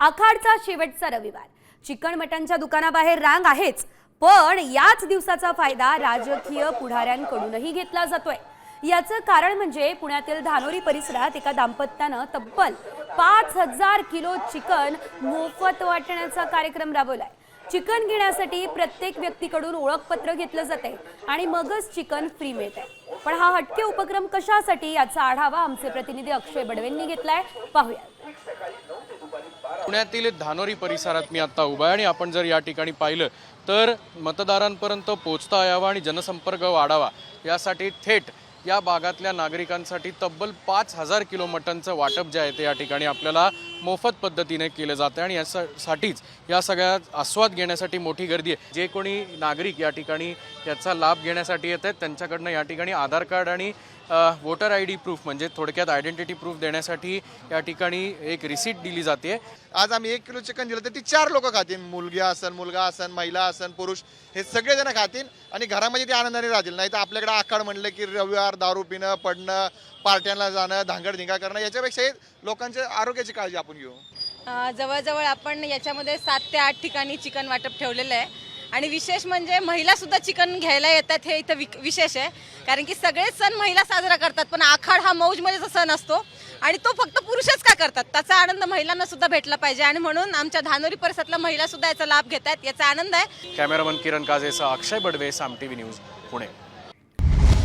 आखाडचा शेवटचा रविवार. चिकन मटनच्या दुकानाबाहेर रांग आहेच पण याच दिवसाचा फायदा राजकीय पुढाऱ्यांकडूनही घेतला जातोय. याचं कारण म्हणजे पुण्यातील धानोरी परिसरात एका दाम्पत्यानं तब्बल पाच हजार किलो चिकन मोफत वाटण्याचा कार्यक्रम राबवलाय. चिकन घेण्यासाठी प्रत्येक व्यक्तीकडून ओळखपत्र घेतलं जाते आणि मगच चिकन फ्री मिळते पण हा हटके उपक्रम कशासाठी याचा आढावा आमचे प्रतिनिधी अक्षय बडवेंनी घेतलाय पाहूया पुण्यातील धानोरी परिसरात मी आता उभा आहे आणि आपण जर या ठिकाणी पाहिलं तर मतदारांपर्यंत पोचता यावा आणि जनसंपर्क वाढावा यासाठी थेट या भागातल्या नागरिकांसाठी तब्बल पाच हजार किलो मटनचं वाटप जे आहे ते या ठिकाणी आपल्याला मोफत पद्धतीने केलं जातं आणि यासाठीच या सगळ्या आस्वाद घेण्यासाठी मोठी गर्दी आहे. जे कोणी नागरिक या ठिकाणी याचा लाभ घेण्यासाठी येत आहेत त्यांच्याकडनं या ठिकाणी आधार कार्ड आणि वोटर आय डी प्रूफ म्हणजे थोडक्यात आयडेंटिटी प्रूफ देण्यासाठी या ठिकाणी एक रिसीट दिली जाते. आज आम्ही एक किलो चिकन दिलं तर ती चार लोक खातील. मुलगी असन मुलगा असन महिला असन पुरुष हे सगळेजण खातील आणि घरामध्ये ते आनंदाने राहतील. नाही तर आपल्याकडे आखाड म्हणलं की रविवार दारू पिणं पडणं पार्ट्यांना जाणं धांगडधिंगा करणं याच्यापेक्षा हे लोकांच्या आरोग्याची काळजी आपण घेऊ. अ, जवळजवळ आपण याच्यामध्ये सात ते आठ ठिकाणी चिकन वाटप ठेवलेलं आहे. आणि विशेष म्हणजे महिला सुद्धा चिकन घ्यायला येतात हे इथं विक- विशेष आहे. कारण की सगळेच सण महिला साजरा करतात पण आखाड हा मौजमध्येचा सण असतो. आणि तो फक्त पुरुषच का करतात? त्याचा आनंद महिलांना सुद्धा भेटला पाहिजे. आणि म्हणून आमच्या धानोरी परिसरातल्या महिला सुद्धा याचा लाभ घेत आहेत याचा आनंद आहे. Cameraman Kiran काजेसह Akshay Badve Saam T V news Pune.